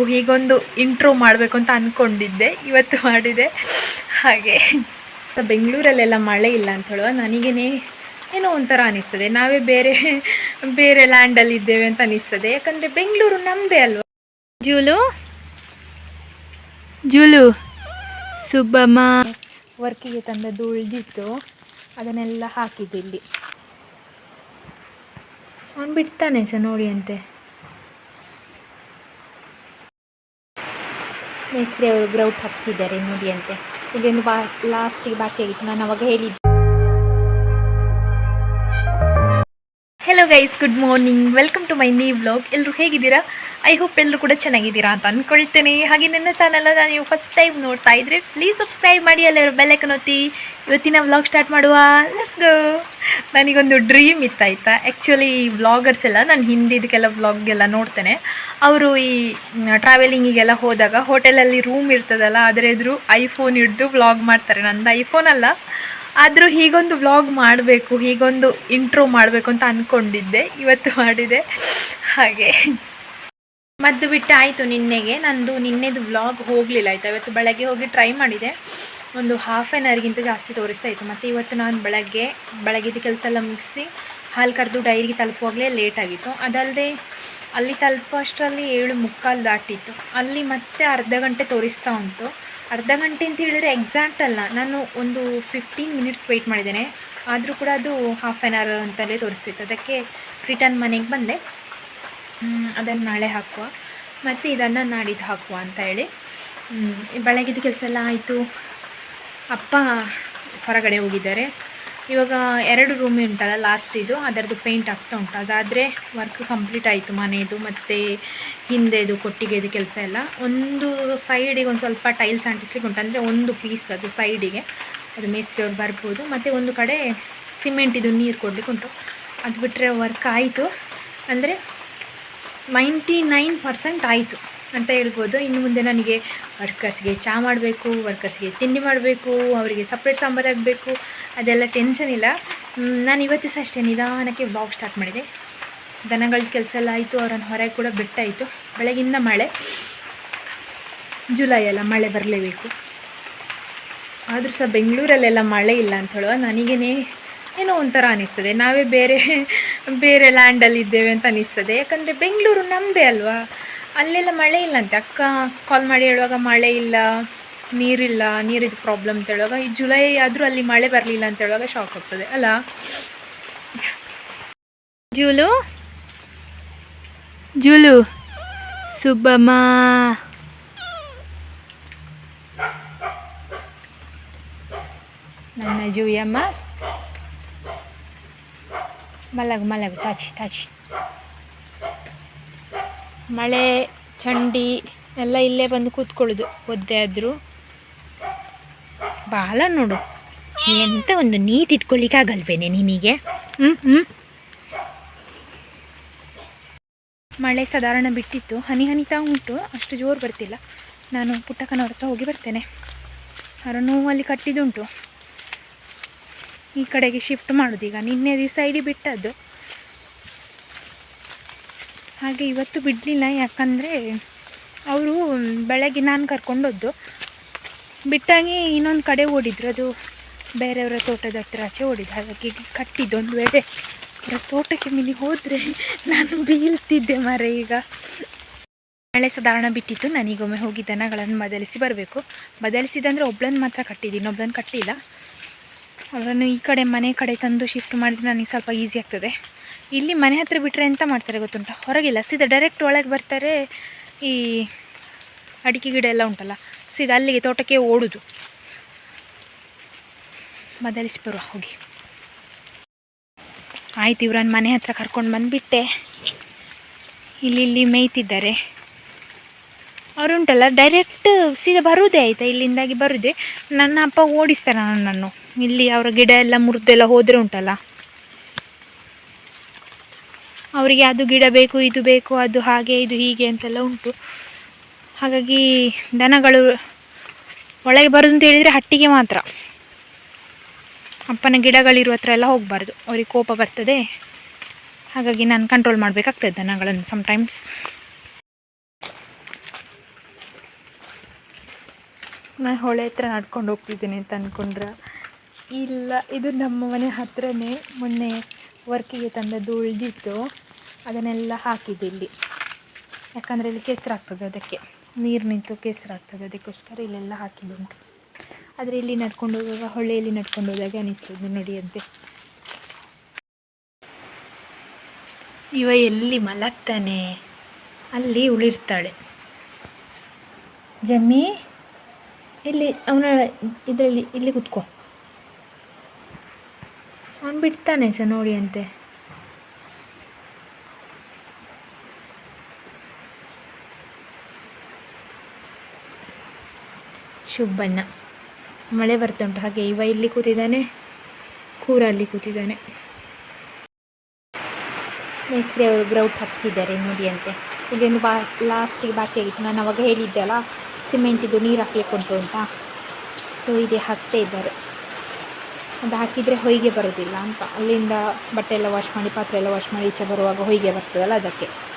ಮಾಡಬೇಕು ಹೀಗೊಂದು ಇಂಟ್ರೋ ಮಾಡಬೇಕು ಅಂತ ಅಂದ್ಕೊಂಡಿದ್ದೆ ಇವತ್ತು ಮಾಡಿದೆ. ಹಾಗೆ. ಬೆಂಗಳೂರಲ್ಲೆಲ್ಲ ಮಳೆ ಇಲ್ಲ ಅಂತ ಹೇಳುವ ನನಗೇನೆ ಏನೋ ಒಂಥರ ಅನಿಸ್ತದೆ. ನಾವೇ ಬೇರೆ ಬೇರೆ ಲ್ಯಾಂಡಲ್ಲಿ ಇದ್ದೇವೆ ಅಂತ ಅನಿಸ್ತದೆ. ಯಾಕಂದರೆ ಬೆಂಗಳೂರು ನಮ್ಮದೇ ಅಲ್ವಾ? ಜೂಲು? ಜೂಲು? ಸುಬ್ಬಮ್ಮ? ವರ್ಕಿಗೆ ತಂದದ್ದು ಉಳಿದಿತ್ತು. ಅದನ್ನೆಲ್ಲ ಹಾಕಿದ್ದೆ ಇಲ್ಲಿ. ಅವನು ಬಿಡ್ತಾನೆ ಸರ್ ನೋಡಿ ಅಂತೆ. ಮೇಸ್ತ್ರಿ ಅವರು ಗ್ರೌಟ್ ಹಾಕ್ತಿದ್ದಾರೆ ನೋಡಿ ಅಂತೆ. ಇಲ್ಲೇನು ಬಾ ಲಾಸ್ಟಿಗೆ ಬಾಕಿ ಆಗಿತ್ತು. ನಾನು ಅವಾಗ ಹೇಳಿದ್ದೆ. Guys good morning welcome to my new vlog ಎಲ್ಲರೂ ಹೇಗಿದ್ದೀರಾ? ಐ ಹೋಪ್ ಎಲ್ಲರೂ ಕೂಡ ಚೆನ್ನಾಗಿದ್ದೀರಾ ಅಂತ ಅಂದ್ಕೊಳ್ತೇನೆ ಹಾಗೆ ನನ್ನ ಚಾನಲನ್ನು ನೀವು ಫಸ್ಟ್ ಟೈಮ್ ನೋಡ್ತಾ ಇದ್ರೆ ಪ್ಲೀಸ್ ಸಬ್ಸ್ಕ್ರೈಬ್ ಮಾಡಿ ಎಲ್ಲರೂ ಬೆಲ್ಲೈಕನ್ ಒತ್ತಿ. ಇವತ್ತಿನ ವ್ಲಾಗ್ ಸ್ಟಾರ್ಟ್ ಮಾಡುವ. ಲೆಟ್ಸ್ ಗೋ ನನಗೊಂದು ಡ್ರೀಮ್ ಇತ್ತಾಯ್ತಾ ಆ್ಯಕ್ಚುಲಿ ವ್ಲಾಗರ್ಸ್ ಎಲ್ಲ, ನಾನು ಹಿಂದಿದಕ್ಕೆಲ್ಲ ವ್ಲಾಗ್ಗೆಲ್ಲ ನೋಡ್ತೇನೆ. ಅವರು ಈ ಟ್ರಾವೆಲಿಂಗಿಗೆಲ್ಲ ಹೋದಾಗ ಹೋಟೆಲಲ್ಲಿ ರೂಮ್ ಇರ್ತದಲ್ಲ, ಅದರ ಎದುರು ಐಫೋನ್ ಹಿಡಿದು ವ್ಲಾಗ್ ಮಾಡ್ತಾರೆ. ನಂದು ಐಫೋನ್ ಅಲ್ಲ. ಆದರೂ ಹೀಗೊಂದು ವ್ಲಾಗ್ ಮಾಡಬೇಕು, ಹೀಗೊಂದು ಇಂಟ್ರೋ ಮಾಡಬೇಕು ಅಂತ ಅಂದ್ಕೊಂಡಿದ್ದೆ ಇವತ್ತು ಮಾಡಿದೆ. ಹಾಗೆ. ಮದ್ದು ಬಿಟ್ಟು ಆಯಿತು ನಿನ್ನೆಗೆ. ನಂದು ನಿನ್ನೆದು ವ್ಲಾಗ್ ಹೋಗಲಿಲ್ಲ, ಆಯಿತಾ? ಇವತ್ತು ಬೆಳಗ್ಗೆ ಹೋಗಿ ಟ್ರೈ ಮಾಡಿದೆ. ಒಂದು ಹಾಫ್ ಆ್ಯನ್ ಅವರ್ಗಿಂತ ಜಾಸ್ತಿ ತೋರಿಸ್ತಾ ಇತ್ತು. ಮತ್ತು ಇವತ್ತು ನಾನು ಬೆಳಗ್ಗೆ ಬೆಳಗ್ಗೆದು ಕೆಲಸ ಎಲ್ಲ ಮುಗಿಸಿ ಹಾಲು ಕರೆದು ಡೈರಿಗೆ ತಲುಪುವಾಗಲೇ ಲೇಟ್ ಆಗಿತ್ತು. ಅದಲ್ಲದೆ ಅಲ್ಲಿ ತಲುಪೋಷ್ಟರಲ್ಲಿ ಏಳು ಮುಕ್ಕಾಲು ದಾಟಿತ್ತು. ಅಲ್ಲಿ ಮತ್ತೆ ಅರ್ಧ ಗಂಟೆ ತೋರಿಸ್ತಾ ಉಂಟು. ಅರ್ಧ ಗಂಟೆ ಅಂತ ಹೇಳಿದರೆ ಎಕ್ಸಾಕ್ಟ್ ಅಲ್ಲ. ನಾನು ಒಂದು ಫಿಫ್ಟೀನ್ ಮಿನಿಟ್ಸ್ ವೆಯ್ಟ್ ಮಾಡಿದ್ದೇನೆ. ಆದರೂ ಕೂಡ ಅದು ಹಾಫ್ ಆ್ಯನ್ ಅವರ್ ಅಂತಲೇ ತೋರಿಸ್ತಿತ್ತು. ಅದಕ್ಕೆ ರಿಟರ್ನ್ ಮನೆಗೆ ಬಂದೆ. ಅದನ್ನು ನಾಳೆ ಹಾಕುವ. ಮತ್ತು ಇದನ್ನು ನಾಡಿದ್ದು ಹಾಕುವ ಅಂತ ಹೇಳಿ. ಬೆಳಗ್ಗೆದ ಕೆಲಸ ಎಲ್ಲ ಆಯಿತು. ಅಪ್ಪ ಹೊರಗಡೆ ಹೋಗಿದ್ದಾರೆ. ಇವಾಗ ಎರಡು ರೂಮ್ ಉಂಟಲ್ಲ ಲಾಸ್ಟ್ ಇದು. ಅದರದ್ದು ಪೇಂಟ್ ಆಗ್ತಾ ಉಂಟು. ಅದಾದರೆ ವರ್ಕ್ ಕಂಪ್ಲೀಟ್ ಆಯಿತು ಮನೆಯದು ಮತ್ತು ಹಿಂದೆದು ಕೊಟ್ಟಿಗೆದು ಕೆಲಸ ಎಲ್ಲ. ಒಂದು ಸೈಡಿಗೆ ಒಂದು ಸ್ವಲ್ಪ ಟೈಲ್ಸ್ ಅಂಟಿಸ್ಲಿಕ್ಕೆ ಉಂಟು. ಅಂದರೆ ಒಂದು ಪೀಸ್ ಅದು ಸೈಡಿಗೆ ಅದು ಮೇಸ್ತ್ರಿಯವ್ರು ಬರ್ಬೋದು. ಮತ್ತು ಒಂದು ಕಡೆ ಸಿಮೆಂಟ್ ಇದು ನೀರು ಕೊಡಲಿಕ್ಕೆ ಉಂಟು. ಅದು ಬಿಟ್ಟರೆ ವರ್ಕ್ ಆಯಿತು. ಅಂದರೆ ನೈಂಟಿ ನೈನ್ ಪರ್ಸೆಂಟ್ ಆಯಿತು. ಅಂತ ಹೇಳ್ಬೋದು. ಇನ್ನು ಮುಂದೆ ನನಗೆ ವರ್ಕರ್ಸ್ಗೆ ಚಹಾ ಮಾಡಬೇಕು ವರ್ಕರ್ಸ್ಗೆ ತಿಂಡಿ ಮಾಡಬೇಕು, ಅವರಿಗೆ ಸಪ್ರೇಟ್ ಸಾಂಬಾರು ಆಗಬೇಕು, ಅದೆಲ್ಲ ಟೆನ್ಷನ್ ಇಲ್ಲ. ನಾನು ಇವತ್ತು ಸಹ ಅಷ್ಟೇ ನಿಧಾನಕ್ಕೆ ಬ್ಲಾಗ್ ಸ್ಟಾರ್ಟ್ ಮಾಡಿದೆ. ದನಗಳ ಕೆಲಸ ಎಲ್ಲ ಆಯಿತು, ಅವರನ್ನು ಹೊರಗೆ ಕೂಡ ಬಿಟ್ಟಾಯಿತು. ಬೆಳಗಿಂದ ಮಳೆ. ಜುಲೈ ಎಲ್ಲ ಮಳೆ ಬರಲೇಬೇಕು. ಆದರೂ ಸಹ ಬೆಂಗಳೂರಲ್ಲೆಲ್ಲ ಮಳೆ ಇಲ್ಲ ಅಂತ ಹೇಳುವ, ನನಗೇನೆ ಏನೋ ಒಂಥರ ಅನಿಸ್ತದೆ. ನಾವೇ ಬೇರೆ ಬೇರೆ ಲ್ಯಾಂಡಲ್ಲಿ ಇದ್ದೇವೆ ಅಂತ ಅನಿಸ್ತದೆ. ಯಾಕಂದರೆ ಬೆಂಗಳೂರು ನಮ್ಮದೇ ಅಲ್ವಾ? ಅಲ್ಲೆಲ್ಲ ಮಳೆ ಇಲ್ಲ ಅಂತೆ ಅಕ್ಕ ಕಾಲ್ ಮಾಡಿ ಹೇಳುವಾಗ ಮಳೆ ಇಲ್ಲ, ನೀರಿಲ್ಲ ನೀರಿದು ಪ್ರಾಬ್ಲಮ್ ಅಂತ ಹೇಳುವಾಗ ಈ ಜುಲೈ ಆದರೂ ಅಲ್ಲಿ ಮಳೆ ಬರಲಿಲ್ಲ ಅಂತ ಹೇಳುವಾಗ ಶಾಕ್ ಆಗ್ತದೆ, ಅಲ್ಲ? ಜೂಲು? ಜೂಲು? ಸುಬ್ಬಮ್ಮ? ನನ್ನ ಜೂಯಮ್ಮ? ಮಲಗು ಮಲಗು, ತಾಚಿ ತಾಚಿ. ಮಳೆ, ಚಂಡಿ ಎಲ್ಲ ಇಲ್ಲೇ ಬಂದು ಕೂತ್ಕೊಳ್ಳೋದು. ಒದ್ದೆ ಆದರೂ. ಬಾಲ ನೋಡು, ಎಂತ ಒಂದು ನೀಟ್ ಇಟ್ಕೊಳ್ಳಿಕ್ಕಾಗಲ್ವೇನೆ ನಿನಗೆ? ಹ್ಞೂ ಹ್ಞೂ ಮಳೆ ಸಾಧಾರಣ ಬಿಟ್ಟಿತ್ತು. ಹನಿ ಹನಿತಾ ಉಂಟು. ಅಷ್ಟು ಜೋರು ಬರ್ತಿಲ್ಲ. ನಾನು ಪುಟ್ಟಕ್ಕನವ್ರ ಹತ್ರ ಹೋಗಿ ಬರ್ತೇನೆ. ಅವರನ್ನು ಅಲ್ಲಿ ಕಟ್ಟಿದುಂಟು ಈ ಕಡೆಗೆ ಶಿಫ್ಟ್ ಮಾಡೋದು ಈಗ ನಿನ್ನೆ ದಿವಸ ಇಡೀ ಬಿಟ್ಟದ್ದು. ಹಾಗೆ ಇವತ್ತು ಬಿಡಲಿಲ್ಲ, ಯಾಕಂದರೆ ಅವರು ಬೆಳಗ್ಗೆ ನಾನು ಕರ್ಕೊಂಡೋದ್ದು. ಬಿಟ್ಟಾಗಿ ಇನ್ನೊಂದು ಕಡೆ ಓಡಿದ್ರು, ಅದು ಬೇರೆಯವರ ತೋಟದ ಹತ್ರ ಆಚೆ ಓಡಿದ್ರು. ಹಾಗಾಗಿ ಕಟ್ಟಿದ್ದು ಒಂದು ವೇಳೆ ಅವರ ತೋಟಕ್ಕೆ ಮಿನಿ ಹೋದರೆ ನಾನು ಬೀಳ್ತಿದ್ದೆ ಮರ ಈಗ. ಮಳೆ ಸಾಧಾರಣ ಬಿಟ್ಟಿತ್ತು, ನನಗೊಮ್ಮೆ ಹೋಗಿ ದನಗಳನ್ನು ಬದಲಿಸಿ ಬರಬೇಕು. ಬದಲಿಸಿದಂದರೆ ಒಬ್ಳನ್ನು ಮಾತ್ರ ಕಟ್ಟಿದ್ದೀನಿ ಒಬ್ಳನ್ನು ಕಟ್ಟಲಿಲ್ಲ ಅವರನ್ನು ಈ ಕಡೆ ಮನೆ ಕಡೆ ತಂದು ಶಿಫ್ಟ್ ಮಾಡಿದ್ರೆ ನನಗೆ ಸ್ವಲ್ಪ ಈಸಿ ಆಗ್ತದೆ. ಇಲ್ಲಿ ಮನೆ ಹತ್ರ ಬಿಟ್ಟರೆ ಎಂತ ಮಾಡ್ತಾರೆ ಗೊತ್ತುಂಟ? ಹೊರಗಿಲ್ಲ, ಸೀದಾ ಡೈರೆಕ್ಟ್ ಒಳಗೆ ಬರ್ತಾರೆ, ಈ ಅಡಿಕೆ ಗಿಡ ಎಲ್ಲ ಉಂಟಲ್ಲ, ಸೀದಾ ಅಲ್ಲಿಗೆ ತೋಟಕ್ಕೆ ಓಡುದು. ಬದಲಿಸಿ ಬರುವ, ಹೋಗಿ. ಆಯ್ತು, ಇವ್ರನ್ನ ಮನೆ ಹತ್ರ ಕರ್ಕೊಂಡು ಬಂದುಬಿಟ್ಟೆ. ಇಲ್ಲಿ ಇಲ್ಲಿ ಮೇಯ್ತಿದ್ದಾರೆ. ಅವರುಂಟಲ್ಲ ಡೈರೆಕ್ಟ್ ಸೀದಾ ಬರುವುದೇ ಆಯಿತಾ? ಇಲ್ಲಿಂದಾಗಿ ಬರುದೇ? ನನ್ನ ಅಪ್ಪ ಓಡಿಸ್ತಾರೆ ನನ್ನನ್ನು. ಇಲ್ಲಿ ಅವರ ಗಿಡ ಎಲ್ಲ ಮುರಿದೆಲ್ಲ ಹೋದರೆ ಉಂಟಲ್ಲ? ಅವರಿಗೆ ಅದು ಗಿಡ ಬೇಕು, ಇದು ಬೇಕು, ಅದು ಹಾಗೆ, ಇದು ಹೀಗೆ ಅಂತೆಲ್ಲ ಉಂಟು. ಹಾಗಾಗಿ ದನಗಳು ಒಳಗೆ ಬರೋದು ಅಂತ ಹೇಳಿದರೆ ಹಟ್ಟಿಗೆ ಮಾತ್ರ. ಅಪ್ಪನ ಗಿಡಗಳಿರುವ ಹತ್ರ ಎಲ್ಲ ಹೋಗಬಾರ್ದು, ಅವ್ರಿಗೆ ಕೋಪ ಬರ್ತದೆ. ಹಾಗಾಗಿ ನಾನು ಕಂಟ್ರೋಲ್ ಮಾಡಬೇಕಾಗ್ತದೆ ದನಗಳನ್ನು ಸಮಟೈಮ್ಸ್ ನಾನು ಹೊಳೆ ಹತ್ರ ನಡ್ಕೊಂಡು ಹೋಗ್ತಿದ್ದೀನಿ ಅಂತ ಅಂದ್ಕೊಂಡ್ರೆ ಇಲ್ಲ, ಇದು ನಮ್ಮ ಮನೆ ಹತ್ರನೇ, ಮೊನ್ನೆ ವರ್ಕಿಗೆ ತಂದದ್ದು ಉಳಿದಿತ್ತು. ಅದನ್ನೆಲ್ಲ ಹಾಕಿದೆ ಇಲ್ಲಿ. ಯಾಕಂದರೆ ಇಲ್ಲಿ ಕೆಸರಾಗ್ತದೆ ಅದಕ್ಕೆ. ನೀರು ನಿಂತು ಕೆಸರಾಗ್ತದೆ ಅದಕ್ಕೋಸ್ಕರ ಇಲ್ಲೆಲ್ಲ ಹಾಕಿದ್ದುಂಟು ಆದರೆ ಇಲ್ಲಿ ನಡ್ಕೊಂಡು ಹೋಗುವಾಗ ಹೊಳೆಯಲ್ಲಿ ನಡ್ಕೊಂಡು ಹೋದಾಗೆ ಅನಿಸ್ತದೆ ನೋಡಿ ಅಂತೆ. ಇವ ಎಲ್ಲಿ ಮಲಗ್ತಾನೆ? ಅಲ್ಲಿ ಉಳಿರ್ತಾಳೆ. ಜಮ್ಮಿ, ಇಲ್ಲಿ ಅವನ ಇದರಲ್ಲಿ, ಇಲ್ಲಿ ಕುತ್ಕೋ. ಅವನು ಬಿಡ್ತಾನೆ ಸಹ ನೋಡಿ ಅಂತೆ. ಶುಭಣ್ಣ. ಮಳೆ ಬರ್ತಾ ಹಾಗೆ ಇವ ಇಲ್ಲಿ ಕೂತಿದ್ದಾನೆ, ಕೂರ ಅಲ್ಲಿ ಕೂತಿದ್ದಾನೆ. ಮೇಸ್ತ್ರಿ ಅವರು ಗ್ರೌಟ್ ಹಾಕ್ತಿದ್ದಾರೆ ನೋಡಿ ಅಂತೆ. ಇಲ್ಲೊಂದು ಬಾ ಲಾಸ್ಟಿಗೆ ಬಾಕಿ ಆಗಿತ್ತು. ನಾನು ಅವಾಗ ಹೇಳಿದ್ದೆ ಅಲ್ಲ ಸಿಮೆಂಟಿದು ನೀರು ಹಾಕ್ಲಿಕ್ಕೆ ಉಂಟು ಅಂತ. ಸೊ ಇದೆ ಹಾಕ್ತಾ ಇದ್ದಾರೆ. ಅದು ಹಾಕಿದರೆ ಹೊಯ್ಗೆ ಬರೋದಿಲ್ಲ ಅಂತ. ಅಲ್ಲಿಂದ ಬಟ್ಟೆ ಎಲ್ಲ ವಾಶ್ ಮಾಡಿ ಪಾತ್ರೆ ಎಲ್ಲ ವಾಶ್ ಮಾಡಿ, ಈಚೆ ಬರುವಾಗ ಹೊಯ್ಗೆ ಬರ್ತದಲ್ಲ ಅದಕ್ಕೆ.